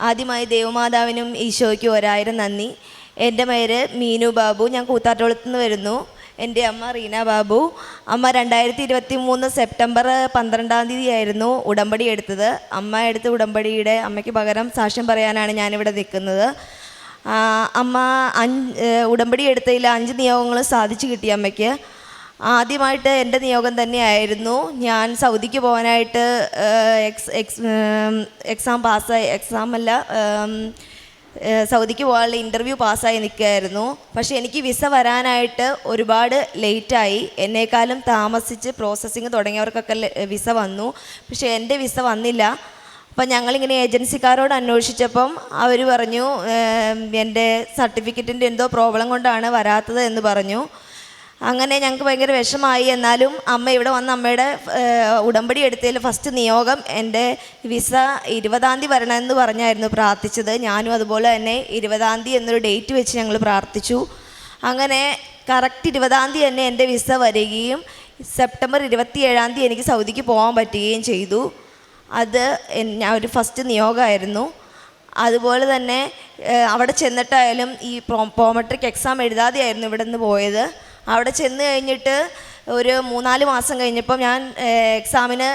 ആദ്യമായി ദേവമാതാവിനും ഈശോയ്ക്കും ഒരായിരം നന്ദി. എന്റെ പേര് മീനു ബാബു. ഞാൻ കൂത്താട്ടോളത്ത് നിന്ന് വരുന്നു. എന്റെ അമ്മ റീന ബാബു. അമ്മ രണ്ടായിരത്തി ഇരുപത്തി മൂന്ന് സെപ്റ്റംബർ പന്ത്രണ്ടാം തീയതി ആയിരുന്നു ഉടമ്പടി എടുത്തത്. അമ്മ എടുത്ത ഉടമ്പടിയുടെ അമ്മയ്ക്ക് പകരം സാക്ഷ്യം പറയാനാണ് ഞാനിവിടെ നിൽക്കുന്നത്. അമ്മ അഞ്ച് ഉടമ്പടി എടുത്തതിൽ അഞ്ച് നിയോഗങ്ങൾ സാധിച്ചു കിട്ടി അമ്മയ്ക്ക്. ആദ്യമായിട്ട് എന്റെ നിയോഗം തന്നെയായിരുന്നു. ഞാൻ സൗദിക്ക് പോകാനായിട്ട് എക്സ് എക്സ് എക്സാം പാസ്സായി എക്സാം അല്ല സൗദിക്ക് പോകാനുള്ള ഇന്റർവ്യൂ പാസ്സായി നിൽക്കുകയായിരുന്നു. പക്ഷേ എനിക്ക് വിസ വരാനായിട്ട് ഒരുപാട് ലേറ്റായി എന്നേക്കാളും താമസിച്ച് പ്രോസസ്സിങ് തുടങ്ങിയവർക്കൊക്കെ വിസ വന്നു. പക്ഷേ എന്റെ വിസ വന്നില്ല. അപ്പം ഞങ്ങളിങ്ങനെ ഏജൻസിക്കാരോട് അന്വേഷിച്ചപ്പം അവർ പറഞ്ഞു എന്റെ സർട്ടിഫിക്കറ്റിന്റെ എന്തോ പ്രോബ്ലം കൊണ്ടാണ് വരാത്തത് എന്ന് പറഞ്ഞു. അങ്ങനെ ഞങ്ങൾക്ക് ഭയങ്കര വിഷമായി എന്നാലും അമ്മ ഇവിടെ വന്ന് അമ്മയുടെ ഉടമ്പടി എടുത്തതിൽ ഫസ്റ്റ് നിയോഗം എന്റെ വിസ ഇരുപതാം തീയതി വരണമെന്ന് പറഞ്ഞായിരുന്നു പ്രാർത്ഥിച്ചത്. ഞാനും അതുപോലെ തന്നെ ഇരുപതാം തീയതി എന്നൊരു ഡേറ്റ് വെച്ച് ഞങ്ങൾ പ്രാർത്ഥിച്ചു. അങ്ങനെ കറക്റ്റ് ഇരുപതാം തീയതി തന്നെ എന്റെ വിസ വരികയും സെപ്റ്റംബർ ഇരുപത്തി ഏഴാം തീയതി എനിക്ക് സൗദിക്ക് പോകാൻ പറ്റുകയും ചെയ്തു. അത് ഞാൻ ഒരു ഫസ്റ്റ് നിയോഗമായിരുന്നു. അതുപോലെ തന്നെ അവിടെ ചെന്നിട്ടായാലും ഈ പ്രോമെട്രിക് എക്സാം എഴുതാതെയായിരുന്നു ഇവിടെ നിന്ന് പോയത്. അവിടെ ചെന്ന് കഴിഞ്ഞിട്ട് ഒരു മൂന്നാൽ മാസം കഴിഞ്ഞപ്പോൾ ഞാൻ എക്സാമിന്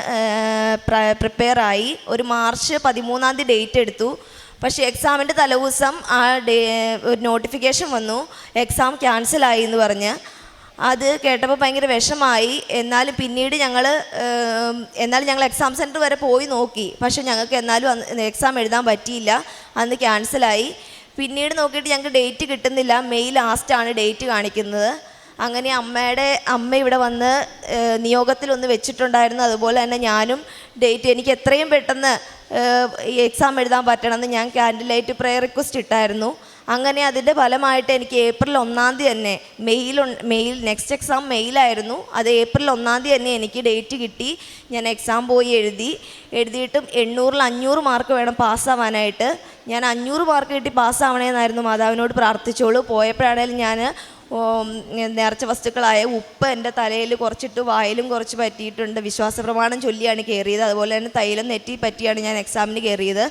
പ്രിപ്പയർ ആയി ഒരു മാർച്ച് പതിമൂന്നാം തീയതി ഡേറ്റ് എടുത്തു. പക്ഷേ എക്സാമിന്റെ തലേദിവസം ആ ഡേ ഒരു നോട്ടിഫിക്കേഷൻ വന്നു. എക്സാം ക്യാൻസലായി എന്ന് പറഞ്ഞ്. അത് കേട്ടപ്പോൾ ഭയങ്കര വിഷമായി. എന്നാലും പിന്നീട് ഞങ്ങൾ എന്നാലും ഞങ്ങൾ എക്സാം സെന്റർ വരെ പോയി നോക്കി. പക്ഷേ ഞങ്ങൾക്ക് എന്നാലും എക്സാം എഴുതാൻ പറ്റിയില്ല. അന്ന് ക്യാൻസലായി പിന്നീട് നോക്കിയിട്ട് ഞങ്ങൾക്ക് ഡേറ്റ് കിട്ടുന്നില്ല. മെയ് ലാസ്റ്റാണ് ഡേറ്റ് കാണിക്കുന്നത്. അങ്ങനെ അമ്മയുടെ അമ്മ ഇവിടെ വന്ന് നിയോഗത്തിൽ ഒന്ന് വെച്ചിട്ടുണ്ടായിരുന്നു. അതുപോലെ തന്നെ ഞാനും ഡേറ്റ് എനിക്ക് എത്രയും പെട്ടെന്ന് എക്സാം എഴുതാൻ പറ്റണമെന്ന് ഞാൻ ക്യാൻഡിൽ ലൈറ്റ് പ്രെയർ റിക്വസ്റ്റ് ഇട്ടായിരുന്നു. അങ്ങനെ അതിന്റെ ഫലമായിട്ട് എനിക്ക് ഏപ്രിൽ ഒന്നാം തീയതി തന്നെ മെയിൽ മെയിൽ നെക്സ്റ്റ് എക്സാം മെയിലായിരുന്നു അത് ഏപ്രിൽ ഒന്നാം തീയതി തന്നെ എനിക്ക് ഡേറ്റ് കിട്ടി. ഞാൻ എക്സാം പോയി എഴുതി. എഴുതിയിട്ടും എണ്ണൂറിൽ അഞ്ഞൂറ് മാർക്ക് വേണം പാസ്സാവാനായിട്ട് ഞാൻ അഞ്ഞൂറ് മാർക്ക് കിട്ടി പാസ്സാവണേന്നായിരുന്നു മാതാവിനോട് പ്രാർത്ഥിച്ചോളൂ. പോയപ്പോഴാണേലും ഞാൻ നേർച്ച വസ്തുക്കളായ ഉപ്പ് എന്റെ തലയിൽ കുറച്ചിട്ട് വായിലും കുറച്ച് പറ്റിയിട്ടുണ്ട്. വിശ്വാസ പ്രമാണം ചൊല്ലിയാണ് കയറിയത്. അതുപോലെ തന്നെ തൈലം നെറ്റി പറ്റിയാണ് ഞാൻ എക്സാമിന് കയറിയത്.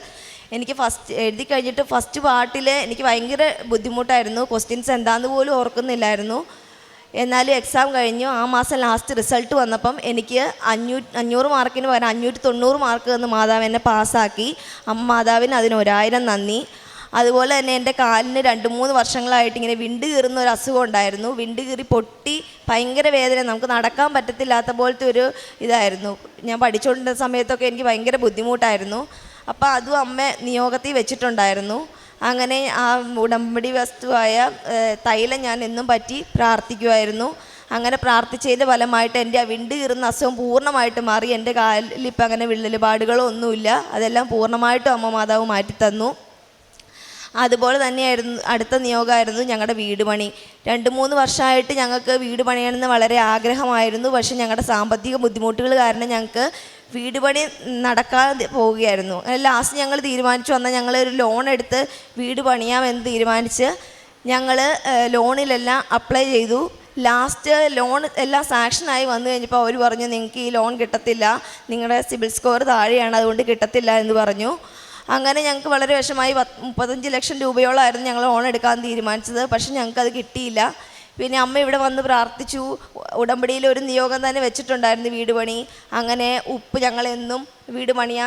എനിക്ക് ഫസ്റ്റ് എഴുതി കഴിഞ്ഞിട്ട് ഫസ്റ്റ് പാർട്ടിൽ എനിക്ക് ഭയങ്കര ബുദ്ധിമുട്ടായിരുന്നു. ക്വസ്റ്റ്യൻസ് എന്താന്ന് പോലും ഓർക്കുന്നില്ലായിരുന്നു. എന്നാലും എക്സാം കഴിഞ്ഞു. ആ മാസം ലാസ്റ്റ് റിസൾട്ട് വന്നപ്പം എനിക്ക് അഞ്ഞൂ അഞ്ഞൂറ് മാർക്കിന് പകരം അഞ്ഞൂറ്റി തൊണ്ണൂറ് മാർക്ക് എന്ന് മാതാവ് എന്നെ പാസ്സാക്കി അമ്മ മാതാവിന് അതിന് ഒരായിരം നന്ദി. അതുപോലെ തന്നെ എന്റെ കാലിന് രണ്ട് മൂന്ന് വർഷങ്ങളായിട്ട് ഇങ്ങനെ വിണ്ട് കീറുന്ന ഒരു അസുഖം ഉണ്ടായിരുന്നു. വിണ്ട് കീറി പൊട്ടി ഭയങ്കര വേദന. നമുക്ക് നടക്കാൻ പറ്റത്തില്ലാത്ത പോലത്തെ ഒരു ഇതായിരുന്നു. ഞാൻ പഠിച്ചുകൊണ്ടിരുന്ന സമയത്തൊക്കെ എനിക്ക് ഭയങ്കര ബുദ്ധിമുട്ടായിരുന്നു. അപ്പോൾ അതും അമ്മ നിയോഗത്തിൽ വെച്ചിട്ടുണ്ടായിരുന്നു. അങ്ങനെ ആ ഉടമ്പടി വസ്തുവായ തൈലം ഞാൻ എന്നും പറ്റി പ്രാർത്ഥിക്കുമായിരുന്നു അങ്ങനെ പ്രാർത്ഥിച്ചതിന്റെ ഫലമായിട്ട് എന്റെ ആ വിണ്ട് കീറുന്ന അസുഖം പൂർണമായിട്ട് മാറി. എന്റെ കാലിൽ ഇപ്പം അങ്ങനെ വിള്ളലുപാടുകളോ ഒന്നുമില്ല അതെല്ലാം പൂർണമായിട്ടും അമ്മ മാതാവ് മാറ്റിത്തന്നു. അതുപോലെ തന്നെയായിരുന്നു അടുത്ത നിയോഗമായിരുന്നു ഞങ്ങളുടെ വീട് പണി. രണ്ട് മൂന്ന് വർഷമായിട്ട് ഞങ്ങൾക്ക് വീട് പണിയണമെന്ന് വളരെ ആഗ്രഹമായിരുന്നു. പക്ഷേ ഞങ്ങളുടെ സാമ്പത്തിക ബുദ്ധിമുട്ടുകൾ കാരണം ഞങ്ങൾക്ക് വീട് പണി നടക്കാതെ പോവുകയായിരുന്നു. ലാസ്റ്റ് ഞങ്ങൾ തീരുമാനിച്ചു വന്നാൽ ഞങ്ങൾ ഒരു ലോൺ എടുത്ത് വീട് പണിയാമെന്ന് തീരുമാനിച്ച് ഞങ്ങൾ ലോണിലെല്ലാം അപ്ലൈ ചെയ്തു. ലാസ്റ്റ് ലോൺ എല്ലാം സാക്ഷനായി വന്നു കഴിഞ്ഞപ്പോൾ അവർ പറഞ്ഞു നിങ്ങൾക്ക് ഈ ലോൺ കിട്ടത്തില്ല. നിങ്ങളുടെ സിബിൽ സ്കോർ താഴെയാണ്. അതുകൊണ്ട് കിട്ടത്തില്ല എന്ന് പറഞ്ഞു. അങ്ങനെ ഞങ്ങൾക്ക് വളരെ വിഷമായി പത്ത് മുപ്പത്തഞ്ച് ലക്ഷം രൂപയോളമായിരുന്നു ഞങ്ങൾ ലോൺ എടുക്കാൻ തീരുമാനിച്ചത്. പക്ഷെ ഞങ്ങൾക്ക് അത് കിട്ടിയില്ല. പിന്നെ അമ്മ ഇവിടെ വന്ന് പ്രാർത്ഥിച്ചു. ഉടമ്പടിയിൽ ഒരു നിയോഗം തന്നെ വെച്ചിട്ടുണ്ടായിരുന്നു വീട് പണി. അങ്ങനെ ഉപ്പ് ഞങ്ങളെന്നും വീട് പണിയാ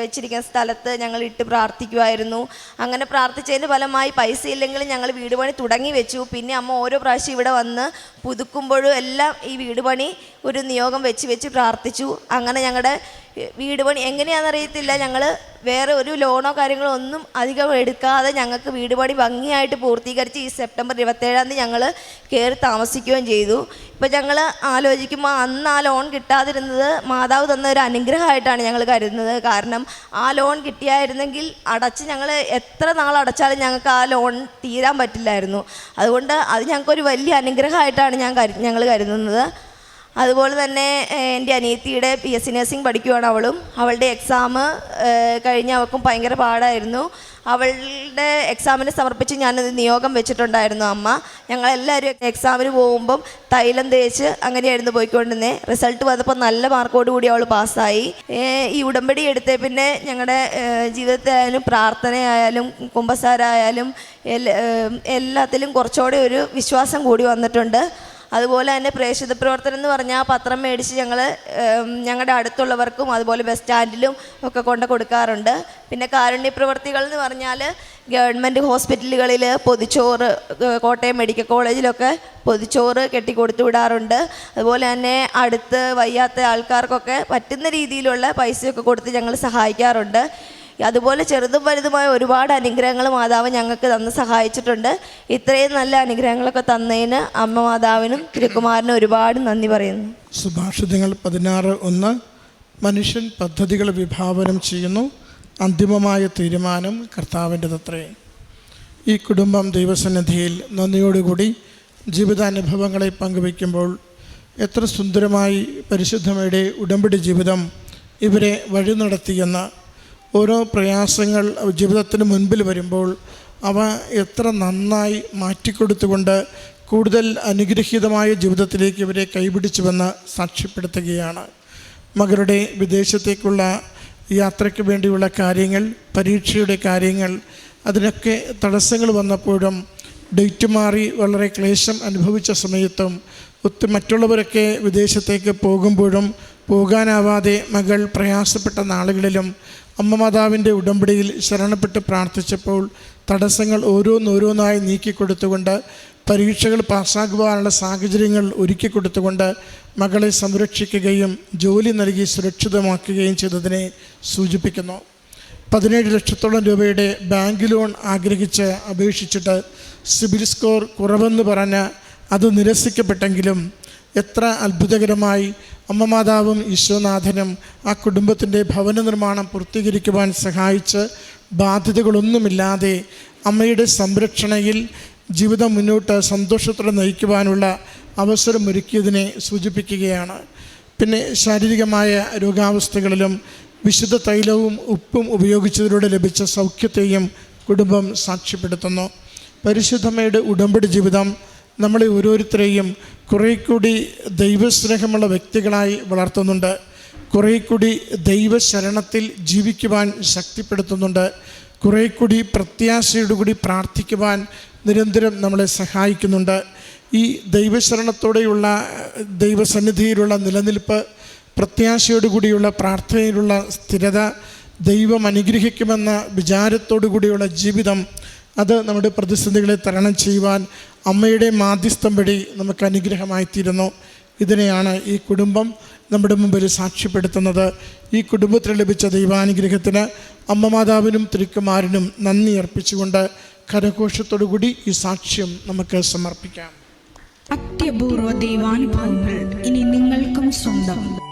വെച്ചിരിക്കുന്ന സ്ഥലത്ത് ഞങ്ങൾ ഇട്ട് പ്രാർത്ഥിക്കുമായിരുന്നു അങ്ങനെ പ്രാർത്ഥിച്ചതിന്റെ ഫലമായി പൈസ ഇല്ലെങ്കിലും ഞങ്ങൾ വീട് പണി തുടങ്ങി വെച്ചു. പിന്നെ അമ്മ ഓരോ പ്രാവശ്യം ഇവിടെ വന്ന് പുതുക്കുമ്പോഴും എല്ലാം ഈ വീട് പണി ഒരു നിയോഗം വെച്ച് വെച്ച് പ്രാർത്ഥിച്ചു. അങ്ങനെ ഞങ്ങളുടെ വീട് പണി എങ്ങനെയാണെന്നറിയത്തില്ല ഞങ്ങൾ വേറെ ഒരു ലോണോ കാര്യങ്ങളോ ഒന്നും അധികം എടുക്കാതെ ഞങ്ങൾക്ക് വീട് പണി ഭംഗിയായിട്ട് പൂർത്തീകരിച്ച് ഈ സെപ്റ്റംബർ ഇരുപത്തേഴാം തീയതി ഞങ്ങൾ കയറി താമസിക്കുകയും ചെയ്തു. ഇപ്പം ഞങ്ങൾ ആലോചിക്കുമ്പോൾ അന്ന് ആ ലോൺ കിട്ടാതിരുന്നത് മാതാവ് തന്ന ഒരു അനുഗ്രഹമായിട്ടാണ് ഞങ്ങൾ കരുതുന്നത്. കാരണം ആ ലോൺ കിട്ടിയായിരുന്നെങ്കിൽ അടച്ച് ഞങ്ങൾ എത്ര നാൾ അടച്ചാലും ഞങ്ങൾക്ക് ആ ലോൺ തീരാൻ പറ്റില്ലായിരുന്നു. അതുകൊണ്ട് അത് ഞങ്ങൾക്കൊരു വലിയ അനുഗ്രഹമായിട്ടാണ് ഞാൻ ഞങ്ങൾ കരുതുന്നത്. അതുപോലെ തന്നെ എന്റെ അനിയത്തിയുടെ പി എസ് സി നഴ്സിംഗ് പഠിക്കുവാണ് അവളും. അവളുടെ എക്സാം കഴിഞ്ഞ് അവൾക്കും ഭയങ്കര പാടായിരുന്നു. അവളുടെ എക്സാമിന് സമർപ്പിച്ച് ഞാനത് നിയോഗം വെച്ചിട്ടുണ്ടായിരുന്നു അമ്മ. ഞങ്ങളെല്ലാവരും എക്സാമിന് പോകുമ്പം തൈലം തേച്ച് അങ്ങനെയായിരുന്നു പോയിക്കൊണ്ടിരുന്നത് റിസൾട്ട് വന്നപ്പോൾ നല്ല മാർക്കോട് കൂടി അവൾ പാസ്സായി ഈ ഉടമ്പടി എടുത്തേ പിന്നെ ഞങ്ങളുടെ ജീവിതത്തിലായാലും പ്രാർത്ഥനയായാലും കുമ്പസാരായാലും എല്ലാ എല്ലാത്തിലും കുറച്ചുകൂടെ ഒരു വിശ്വാസം കൂടി വന്നിട്ടുണ്ട്. അതുപോലെ തന്നെ പ്രേക്ഷിത പ്രവർത്തനം എന്ന് പറഞ്ഞാൽ പത്രം മേടിച്ച് ഞങ്ങൾ ഞങ്ങളുടെ അടുത്തുള്ളവർക്കും അതുപോലെ ബസ് സ്റ്റാൻഡിലും ഒക്കെ കൊണ്ട് കൊടുക്കാറുണ്ട്. പിന്നെ കാരുണ്യ പ്രവർത്തികൾ എന്ന് പറഞ്ഞാൽ ഗവൺമെന്റ് ഹോസ്പിറ്റലുകളിൽ പൊതിച്ചോറ് കോട്ടയം മെഡിക്കൽ കോളേജിലൊക്കെ പൊതിച്ചോറ് കെട്ടി കൊടുത്തു വിടാറുണ്ട്. അതുപോലെ തന്നെ അടുത്ത് വയ്യാത്ത ആൾക്കാർക്കൊക്കെ പറ്റുന്ന രീതിയിലുള്ള പൈസയൊക്കെ കൊടുത്ത് ഞങ്ങൾ സഹായിക്കാറുണ്ട്. അതുപോലെ ചെറുതും വലുതുമായ ഒരുപാട് അനുഗ്രഹങ്ങൾ മാതാവ് ഞങ്ങൾക്ക് തന്ന് സഹായിച്ചിട്ടുണ്ട്. ഇത്രയും നല്ല അനുഗ്രഹങ്ങളൊക്കെ തന്നതിന് അമ്മ മാതാവിനും തിരുക്കുമാരനും ഒരുപാട് നന്ദി പറയുന്നു. സുഭാഷിതങ്ങൾ പതിനാറ് ഒന്ന് മനുഷ്യൻ പദ്ധതികൾ വിഭാവനം ചെയ്യുന്നു. അന്തിമമായ തീരുമാനം കർത്താവിന്റെതത്രേ. ഈ കുടുംബം ദൈവസന്നിധിയിൽ നന്ദിയോടുകൂടി ജീവിതാനുഭവങ്ങളെ പങ്കുവയ്ക്കുമ്പോൾ എത്ര സുന്ദരമായി പരിശുദ്ധമയുടെ ഉടമ്പടി ജീവിതം ഇവരെ വഴി നടത്തിയെന്ന് ഓരോ പ്രയാസങ്ങൾ ജീവിതത്തിന് മുൻപിൽ വരുമ്പോൾ അവ എത്ര നന്നായി മാറ്റിക്കൊടുത്തുകൊണ്ട് കൂടുതൽ അനുഗ്രഹീതമായ ജീവിതത്തിലേക്ക് ഇവരെ കൈപിടിച്ചുവെന്ന് സാക്ഷ്യപ്പെടുത്തുകയാണ്. മകളുടെ വിദേശത്തേക്കുള്ള യാത്രയ്ക്ക് വേണ്ടിയുള്ള കാര്യങ്ങൾ പരീക്ഷയുടെ കാര്യങ്ങൾ അതിനൊക്കെ തടസ്സങ്ങൾ വന്നപ്പോഴും ഡേറ്റ് മാറി വളരെ ക്ലേശം അനുഭവിച്ച സമയത്തും ഒത്തിരി മറ്റുള്ളവരൊക്കെ വിദേശത്തേക്ക് പോകുമ്പോഴും പോകാനാവാതെ മകൾ പ്രയാസപ്പെട്ട നാളുകളിലും അമ്മ മാതാവിന്റെ ഉടമ്പടിയിൽ ശരണപ്പെട്ട് പ്രാർത്ഥിച്ചപ്പോൾ തടസ്സങ്ങൾ ഓരോന്നോരോന്നായി നീക്കിക്കൊടുത്തുകൊണ്ട് പരീക്ഷകൾ പാസ്സാകുവാനുള്ള സാഹചര്യങ്ങൾ ഒരുക്കി കൊടുത്തുകൊണ്ട് മകളെ സംരക്ഷിക്കുകയും ജോലി നൽകി സുരക്ഷിതമാക്കുകയും ചെയ്തതിനെ സൂചിപ്പിക്കുന്നു. പതിനേഴ് ലക്ഷത്തോളം രൂപയുടെ ബാങ്ക് ലോൺ ആഗ്രഹിച്ച് അപേക്ഷിച്ചിട്ട് സിബിൽ സ്കോർ കുറവെന്ന് പറഞ്ഞ് അത് നിരസിക്കപ്പെട്ടെങ്കിലും എത്ര അത്ഭുതകരമായി അമ്മ മാതാവും ഈശ്വനാഥനും ആ കുടുംബത്തിന്റെ ഭവന നിർമ്മാണം പൂർത്തീകരിക്കുവാൻ സഹായിച്ച് ബാധ്യതകളൊന്നുമില്ലാതെ അമ്മയുടെ സംരക്ഷണയിൽ ജീവിതം മുന്നോട്ട് സന്തോഷത്തോടെ നയിക്കുവാനുള്ള അവസരമൊരുക്കിയതിനെ സൂചിപ്പിക്കുകയാണ്. പിന്നെ ശാരീരികമായ രോഗാവസ്ഥകളിലും വിശുദ്ധ തൈലവും ഉപ്പും ഉപയോഗിച്ചതിലൂടെ ലഭിച്ച സൗഖ്യത്തെയും കുടുംബം സാക്ഷ്യപ്പെടുത്തുന്നു. പരിശുദ്ധമ്മയുടെ ഉടമ്പടി ജീവിതം നമ്മളെ ഓരോരുത്തരെയും കുറേ കൂടി ദൈവസ്നേഹമുള്ള വ്യക്തികളായി വളർത്തുന്നുണ്ട്. കുറേ കൂടി ദൈവശരണത്തിൽ ജീവിക്കുവാൻ ശക്തിപ്പെടുത്തുന്നുണ്ട്. കുറേ കൂടി പ്രത്യാശയോടുകൂടി പ്രാർത്ഥിക്കുവാൻ നിരന്തരം നമ്മളെ സഹായിക്കുന്നുണ്ട്. ഈ ദൈവശരണത്തോടെയുള്ള ദൈവസന്നിധിയിലുള്ള നിലനിൽപ്പ് പ്രത്യാശയോടുകൂടിയുള്ള പ്രാർത്ഥനയിലുള്ള സ്ഥിരത ദൈവം അനുഗ്രഹിക്കുമെന്ന വിചാരത്തോടു കൂടിയുള്ള ജീവിതം അത് നമ്മുടെ പ്രതിസന്ധികളെ തരണം ചെയ്യുവാൻ അമ്മയുടെ മാധ്യസ്ഥം വഴി നമുക്ക് അനുഗ്രഹമായിത്തീരുന്നു. ഇതിനെയാണ് ഈ കുടുംബം നമ്മുടെ മുമ്പിൽ സാക്ഷ്യപ്പെടുത്തുന്നത്. ഈ കുടുംബത്തിന് ലഭിച്ച ദൈവാനുഗ്രഹത്തിന് അമ്മ മാതാവിനും തിരുക്കുമാരനും നന്ദി അർപ്പിച്ചുകൊണ്ട് കരഘോഷത്തോടുകൂടി ഈ സാക്ഷ്യം നമുക്ക് സമർപ്പിക്കാം. അത്യപൂർവ ദൈവാനുഭവങ്ങൾ ഇനി നിങ്ങൾക്കും സ്വന്തം.